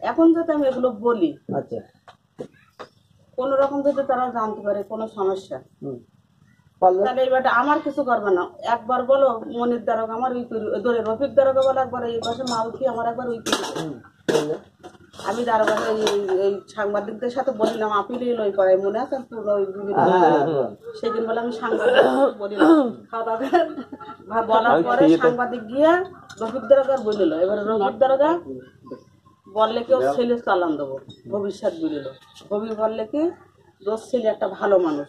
এখন যাতে আমি এগুলো বলি আচ্ছা। কোন রকম যদি তারা জানতে পারে কোনো সমস্যা। তাহলে আমার কিছু করবে না। একবার বলো মনির দ্বারক আমার ওই করি ধরে রফিক দ্বারক বলো একবার এই পাশে আমার একবার ওই করি আমি দারোগা এই সাংবাদিকদের সাথে বলিলাম আপিলে লই করে মনে আছে বিভিন্ন হ্যাঁ, সেদিন বলে আমি সাংবাদিক বলিলাম। খাওয়া দাওয়া বলার পরে সাংবাদিক গিয়ে রফিক দারোগার বলিল এবার রফিক দারোগা বললে কি ওর ছেলে চালান দেবো? ভবিষ্যৎ বলিল ভবি বললে কি ওর ছেলে একটা ভালো মানুষ।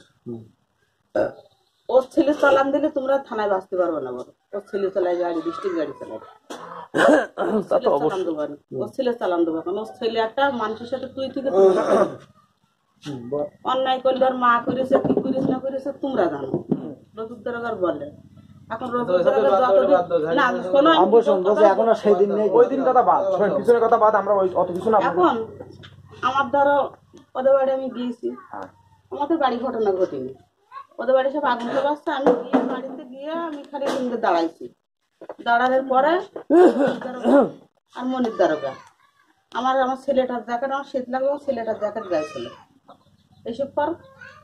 ওর ছেলে চালান দিলে তোমরা থানায় বাঁচতে পারবে না বলো। ওর ছেলে চালায় গাড়ি ডিস্ট্রিক্ট গাড়ি চালায়। ওর ছেলে চালান দেবো কারণ ওর ছেলে একটা মানুষের সাথে তুই থেকে। অন্যায় করলে ওর মা করেছে কি করেছে না করেছে তোমরা জানো। রফিক দরগার বলে নেই আমরা ওই অত কিছু না এখন আমার ধরো ওদের বাড়ি আমি গিয়েছি। হ্যাঁ। আমাদের বাড়ি ঘটনা ঘটেনি। ওদের বাড়ি সব আগুন সব আসছে আমি গিয়ে বাড়িতে গিয়ে আমি খালি দাঁড়াইছি। দাঁড়ানোর পরে আর মনির দারোগা। আমার আমার ছেলেটার জ্যাকেট আমার শীত লাগল আমার ছেলেটার জ্যাকেট গাইছিল এইসব পর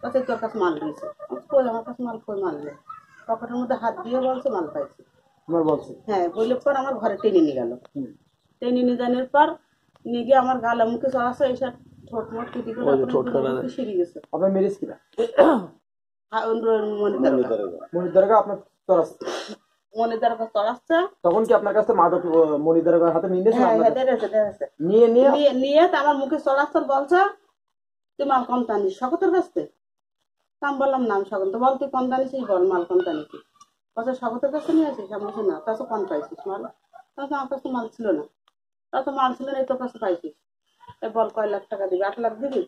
তোর কাছে মাল দিয়েছে আমার কাছে মাল কই মারলে পকেটের মধ্যে হাত দিয়ে বলছে মাল পাইছি। বলছে? হ্যাঁ বললে পর আমার ঘরে টেনে নিয়ে গেল। টেনে নিয়ে যাওয়ার পর নিয়ে গিয়ে আমার গালা মুখে চড়াছে এইসব ঠোঁট মোট কেটে। করে সিঁড়ি গেছে। আপনার মেরিজ কিনা হা- অন্য দরকার মনিদারগা আপনার চরাস দরকার চড়াচ্ছে। তখন কি আপনার কাছে মাদক মনিদারগার হাতে নিয়ে নিয়েছেন হ্যাঁ হ্যাঁ নিয়ে নিয়ে? আমার মুখে চড়াচ্ছে বলছে তুই মাল কম টানিস শকতের কাছ আমি বললাম, নাম শকত তো বল, তুই কম টানিস বল, মাল কম টানিস বলছে শকতের কাছে নিয়ে আসিস? আমি বলছি, না, তা তো কম পাইছিস, মাল? তাহলে আমার কাছে মাল ছিল না। তা তো মাল ছিল না তোর কাছে পাইছিস। এ বল, কয় লাখ টাকা দিবি? আট লাখ দিবি?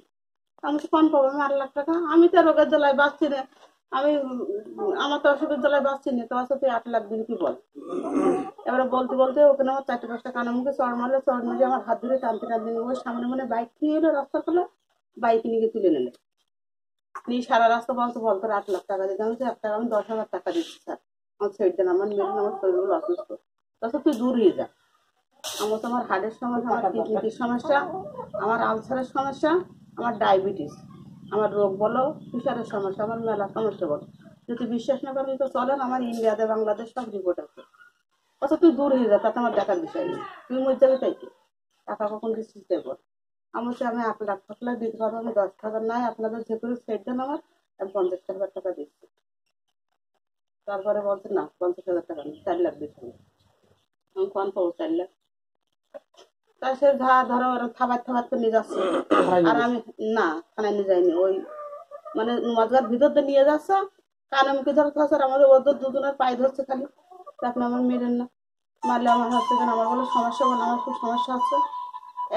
আমি তো কম পাবো? আমি আট লাখ টাকা? আমি তো রোগের জ্বালায় বাঁচছি না। আমি, আমার তো অসুখের জ্বালায় বাঁচছি না। তো আছে তুই আট লাখ দিবি কি বল? এবারে বলতে বলতে ওখানে আমার চারটে পাঁচটা কানের মুখে চড় মারলে, চড় মেরে আমার হাত ধরে টানতে টানতে নিয়ে ওই সামনে মানে বাইক নিয়ে এলো রাস্তার ফলে বাইক নিয়ে তুলে নিলে। নিয়ে সারা রাস্তা বলতে বল করে আট লাখ টাকা দিতে আমি এক টাকা আমি দশ হাজার টাকা দিচ্ছি স্যার। আমার ছেড়ে দেন, আমার মেরে আমার শরীরগুলো অসুস্থ তাছাড়া তুই দূর হয়ে যা। আমার তো আমার হার্টের সমস্যা, আমার কিডনির সমস্যা, আমার আলসারের সমস্যা, আমার ডায়াবেটিস আমার রোগ বলো প্রেশারের সমস্যা, আমার মেলা সমস্যা বলো। যদি বিশ্বাস না করেন তো চলেন, আমার ইন্ডিয়াতে, বাংলাদেশ সব রিপোর্ট আছে। আচ্ছা তুই দূর হয়ে যা, তাতে আমার দেখার বিষয় নেই। তুই মরে যাবে তাই কি টাকা কখন দিচ্ছিস দেবো আমি বলছি আমি আট লাখ টাকা দিতে পারব আমি দশ টাকা নাই আপনাদের যে করে সেট দেন আমার আমি পঞ্চাশ হাজার টাকা দিচ্ছি। তারপরে বলছে না পঞ্চাশ হাজার টাকা নেই চার লাখ দিচ্ছি আমি কন পাবো চার লাখ? তা সে ধা ধরো ওরা খাবার খাবার করে নিয়ে যাচ্ছে। আর আমি না থানায় নিয়ে যাইনি। ওই মানে মাঝগার ভিতর দিয়ে নিয়ে যাচ্ছে কানে মুখে ধরে খাচ্ছে আর আমাদের ওদের দুজনের পায়ে ধরছে খালি। তখন আমার মেরেন না। মারলে আমার হচ্ছে কেন আমার বলে সমস্যা বলে আমার খুব সমস্যা হচ্ছে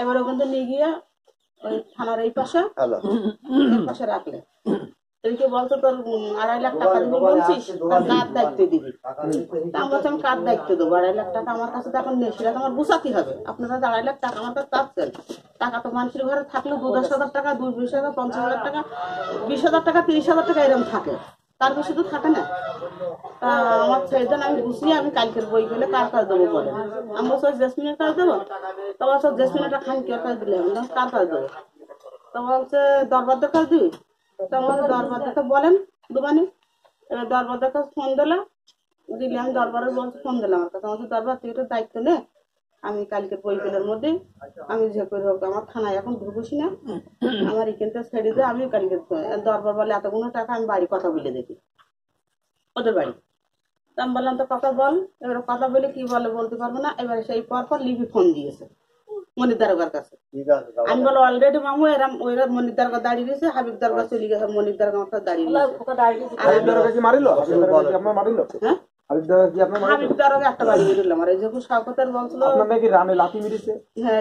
এবার ওখান থেকে নিয়ে গিয়ে ওই থানার এই পাশে পাশে রাখলে বলতো তোর আড়াই লাখ টাকা দিবি বলছিস? আর কার দায়িত্ব দিবি? তা আমি বলছি আমি কার দায়িত্ব দেবো? আড়াই লাখ টাকা আমার কাছে তো এখন নেই সেটা তো আমার গুছাতে হবে। আপনারা আড়াই লাখ টাকা আমার কাছে চাচ্ছেন। টাকা তো মানুষের ঘরে থাকলেও দু দশ হাজার টাকা দুই বিশ হাজার পঞ্চাশ হাজার টাকা বিশ হাজার টাকা তিরিশ হাজার টাকা এরকম থাকে। তার বেশি তো থাকে না। আমার দেন আমি গুছিয়ে আমি কালকের বই পেলে কার কাজ দেবো বলে? আমি ওই জেসমিনের কাজ দেবো? তো বলছে জেসমিনেরটা খান, কি কাজ দিলে? কার কাজ দেবো? তো বলছে দরবারদের কাজ দিবি তো আমার দরবারদারকে বলেন, দুবানি। এবার কাছে ফোন দিলাম। দিলে আমি দরবারের বলছে, ফোন দিলাম আমার কাছে। আমাদের দরবার, তুই এটা দায়িত্ব নে। আমি কালকে বইকেলের মধ্যে আমি যে করে হোক আমার থানায় এখন ঢুকুছি না। আমার এখানটা ছেড়ে দিয়ে আমিও কালকে দরবার বলে এতগুলো টাকা আমি বাড়ি কথা বলে দেখি ওদের বাড়ি। তা আমি বললাম তো কথা বল। এবার কথা বলে কি বলে বলতে পারব না। এবার সেই পর পর লিবি ফোন দিয়েছে মনির দারোগার কাছে। আমি বলো অলরেডি মামু এরা ওইরা মনির দারোগা দাঁড়িয়ে দিয়েছে হাবিব দারোগা চলে গেছে মনির দারোগা আমার দাঁড়িয়ে মারিল মারিল? হ্যাঁ? মেরেছে? হ্যাঁ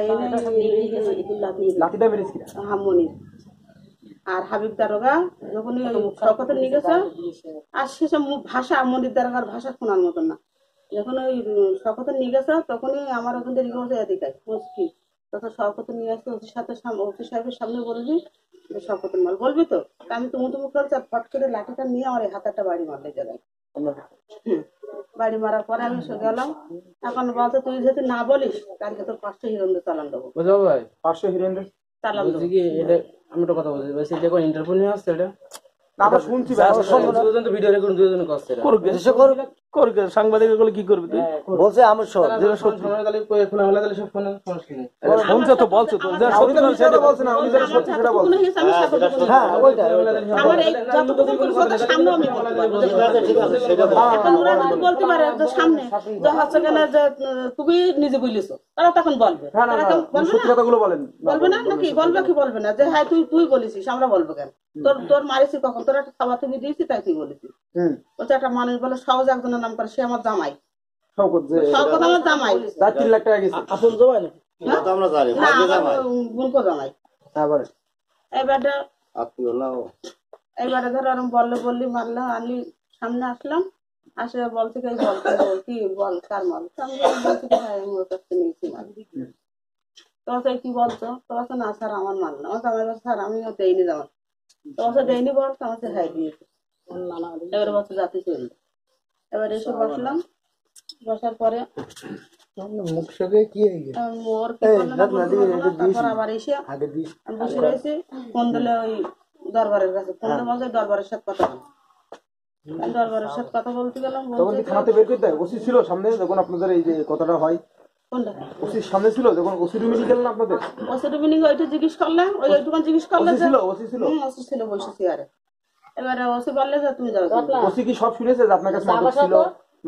আর হাবিব দারোগা যখন শকতে নিয়ে গেছে আর সেসব ভাষা মনির দারোগার ভাষা শোনার মতন না। যখন ওই শকতে নিয়ে গেছে তখনই আমার ওখান থেকে বলছে এদিকে। আয়। বলছি কি তখন শকতে নিয়ে আসতে ওসির সাথে সাম- ওসি সাহেবের সামনে বলবি যে শকতের মাল বলবি তো? আমি তুমি তুমি করছে ফট করে লাঠিটা নিয়ে আমার এই হাতে একটা বাড়ি মারলে হুম। বাড়ি মারার পরে আমি গেলাম। এখন বলতো তুই যদি না বলিস কালকে তোর পাঁচশো হিরোন চালান দেবো। বুঝলো ভাই। পাঁচশো হিরোইনদের চালান দেবো। কি এটা আমি তো কথা বলছি বলছি দেখো ইন্টারভিউ নিয়ে আসছে এটা। না আমরা শুনছি ভিডিও রেকর্ড দুজন করছে এটা। করবে সে করবে? করবে সাংবাদিকগুলো কি করবে তুই? বলছে আমার সব যেটা সত্যি। তাহলে খোলা মেলা তাহলে সব ফোনে সমস্যা নেই বলছে তো বলছে তো যা না, উনি তো সত্যি মিথ্যা বলছে না উনি যেটা সত্যি সেটা বলছে। হয়েছে আমি সেতটুকু হ্যাঁ ওইটা আমার এই যতটুকু করেছে সামনে আমি ঠিক আছে সেটা এখন ওরা যদি বলতে পারে যে সামনে যে হচ্ছে কেন যে তুমি নিজে বলিস তারা তখন বলবে। হ্যাঁ না বলবে সত্যি না? কথাগুলো বলেন বলবে না? নাকি বলবে কি বলবে না? যে হ্যাঁ তুই তুই বলেছিস আমরা বলব কেন? তোর তোর মারিছি কখন তোর একটা খাবার তুমি দিয়েছি তাই তুই বলেছিস। হুম। বলছে একটা মানুষ বলে সহজ একজনের নাম করে সে আমার জামাই। শওকত আমার জামাই। তিন লাখ টাকা গেছে। আপন জমায় না তো আমরা জানি না ভাগ্যে আমার জামাই। বুনকো জামাই। হ্যাঁ আত্মীয় না এবারে ধর ওরম বললে বললি মারলো আনলি সামনে আসলাম আসে বলছে কি বলতে কি বল কার মাল? তো আমি বলছি হ্যাঁ আমি ওর কাছ নিয়েছি মাল। তোমার সাথে কি বলছো? তোমার না স্যার আমার মাল না। আমার জামাই স্যার আমিও দেইনি জামা তোমার সাথে দেইনি বল? তোমার সাথে হ্যাঁ দিয়েছে। এবারে বলছে জাতি চলবে এবার এসে বসলাম। বসার পরে মুখ সঙ্গে কি হয়ে গেছে? ওর। তারপর আবার এসে বসে রয়েছি ফোন দিলে ওই দরবারের কাছে। ফোন দিয়ে বলছে দরবারের সাথে কথা দরবারের সাথে কথা বলতে গেলাম তখন বলছে কি থানাতে বের করতে হয়? ওসি ছিল সামনে যখন আপনাদের এই যে কথাটা হয়। ওসির সামনে ছিল যখন ওসি রুমে নিয়ে গেলেন আপনাদের? ওসিটি ওইটা জিজ্ঞেস করলে ওই জিজ্ঞেস করলে ছিল ওসি ছিল? ওসি ছিল বসে চেয়ারে এবারে ওসি বললে যে তুমি যাও। ওসি কি সব শুনেছে যে আপনার কাছে মাদক ছিল?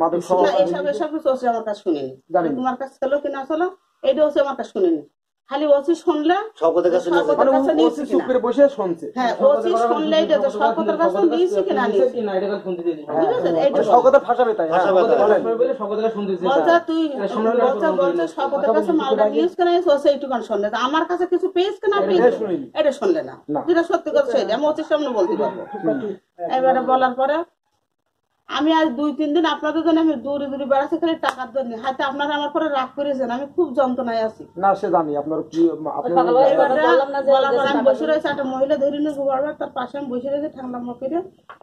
মাদক সব এসব এসব কিছু ওসি আমার কাছে শুনিনি। তোমার কাছে ছিল কিনা ছিল এইটা ওসি আমার কাছে শুনিনি। খালি ওসি শুনলে শওকতের কাছে মানে ওসি বসে শুনছে। হ্যাঁ ওসি শুনলেই যে শওকতের কাছে নিয়েছি কিনা নিয়েছি? কি এটা ফোন দিয়ে দিয়েছি। বুঝেছেন? শওকতের ফাঁসাবে তাই হ্যাঁ শুনতে দিয়েছি শপথের কাছে মালটা নিউজ কেন ওসে এইটুকান শুনলে। তা আমার কাছে কিছু পেয়েছ কেনা এটা এটা শুনলে না। যেটা সত্যি কথা সেটা আমি ওদের সামনে বলতে পারব। এবারে বলার পরে আমি আজ দুই তিন দিন আপনাদের জন্য আমি দূরে দূরে বেড়াচ্ছি খালি টাকার জন্য। হয়তো আপনারা আমার পরে রাগ করেছেন আমি খুব যন্ত্রণায় আছি। না সে জানি আপনার কি আমি বসে রয়েছি একটা মহিলা ধরে নিয়ে বারবার তার পাশে আমি বসে রয়েছি ঠান্ডা মুখে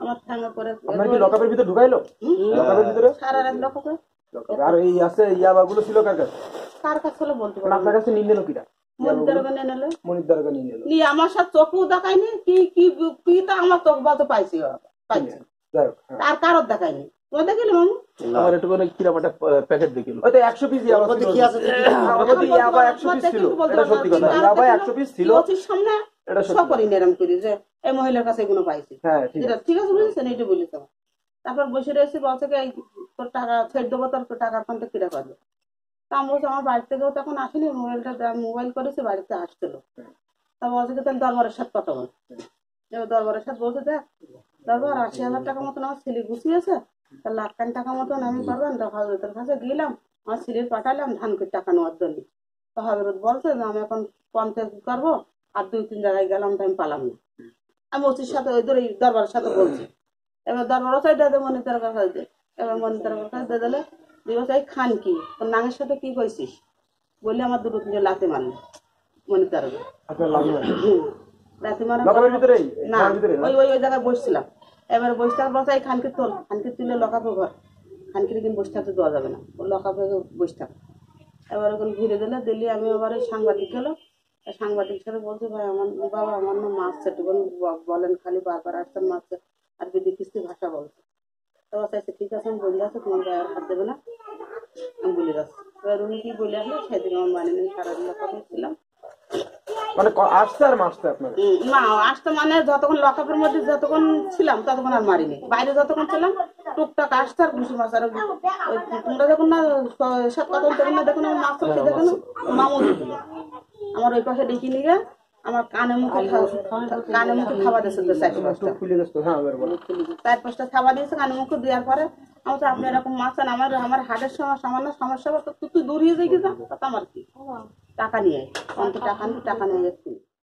আমার ঠান্ডা করে আপনার কি লকআপের ভিতরে ঢুকাইলো? লকআপের ভিতরে? সারা রাত করে আর এই আছে ইয়াবা গুলো ছিল কার কাছে? কার কাছে হলো বলতে পারব আপনার কাছে নিয়ে নিল কিরা? মন্দিরের ওখানে নিলে। মনির দ্বারকা নিয়ে আমার সাথে চোখও দেখায়নি কি কি কি তা আমার চোখ বাতো পাইছি। পাইছি। হ্যাঁ। আর কারোর দেখায়নি। ও দেখিলি মামু? আমার একটু করে কিরম একটা প্যাকেট দেখিল ওই তো একশো পিস ইয়াবা শওকতে কি? আছে আমার কাছে ইয়াবা একশো পিস ছিল। এটা সত্যি কথা। ইয়াবা একশো পিস ছিল। সামনে এটা সত্যি সকরি নেরাম করি যে এই মহিলার কাছে এগুলো পাইছি। হ্যাঁ ঠিক আছে। বুঝেছেন বলি তারপর বসে রয়েছে বলছে কি তোর টাকা ছেড়ে দেবো তোর টাকার ফোনটা কিরা করবে তা আমি বলছি আমার বাড়ি থেকেও তখন আসেনি মোবাইলটা মোবাইল করেছে বাড়িতে আসছিল। তা বলছে কি তাহলে দরবারের সাথে কথা বল। দরবারের সাথে বলছে দেখ দরবার আশি হাজার টাকা মতন আমার ছেলে গুছিয়েছে। তা লাখ খান টাকা মতন আমি করবেন তা হজরতের কাছে গেলাম আমার ছেলের পাঠালাম ধান করে টাকা নেওয়ার জন্য। তো হজরত বলছে যে আমি এখন পঞ্চায়েত করব আর দুই তিন জায়গায় গেলাম তো আমি পালাম না। আমি ওসির সাথে ওই ধরে দরবারের সাথে বলছি। এবার দরবার চাই দিয়ে দেবো মনিতার কাছে এবার মনিতার কাছে দিয়ে দিলে দিবস এই খান কি? তোর নাঙের সাথে কি কইছিস? বললে আমার দুটো তিনটে লাতে মারলো। মনিতার লাতে মারা না ওই ওই জায়গায় বসছিলাম। এবার বসে থাকার বলছে এই খানকে তোল। খানকে তুলে লকাপে ঘর। খানকে কিন্তু বসে দেওয়া যাবে না। ও লকাপে বসে এবার ওখানে ঘিরে দিলে দিল্লি আমি আবার ওই সাংবাদিক গেলো সাংবাদিক সাথে বলছে, ভাই, আমার বাবা আমার না মাছ সেটুকুন বলেন খালি বারবার আসছেন মাছ আর যদি কিস্তি ভাষা বলছে তো চাইছে, ঠিক আছে, আমি বলে আছে তোমার গায়ে আর হাত দেবে না। আমি বলে যাচ্ছি। এবার উনি কি বলে আসলো, সেদিন আমার মানে নিয়ে সারাদিন লকাপে ছিলাম। মানে আসছে আর মাসতে আপনার না আসতে মানে যতক্ষণ লকআপের মধ্যে যতক্ষণ ছিলাম ততক্ষণ আর মারিনি। বাইরে যতক্ষণ ছিলাম টুকটাক আসতে আর ঘুষি মাছ আর তোমরা যখন না সাত কথা তখন না দেখুন আমার মাছ চলছে দেখুন মামু আমার ওই পাশে ডেকে নিয়ে আমার কানে মুখে কানে মুখে খাবার দিয়েছে তো চার পাঁচটা। হ্যাঁ চার পাঁচটা খাবার দিয়েছে কানে মুখে দেওয়ার পরে আমার তো আপনি এরকম মাছ আমার আমার হাটের সময় সামান্য সমস্যা তুই তুই দূরিয়ে যাই কি যা আমার কি? টাকা নিয়ে। অন্ত টাকা টাকা নিয়ে যাচ্ছি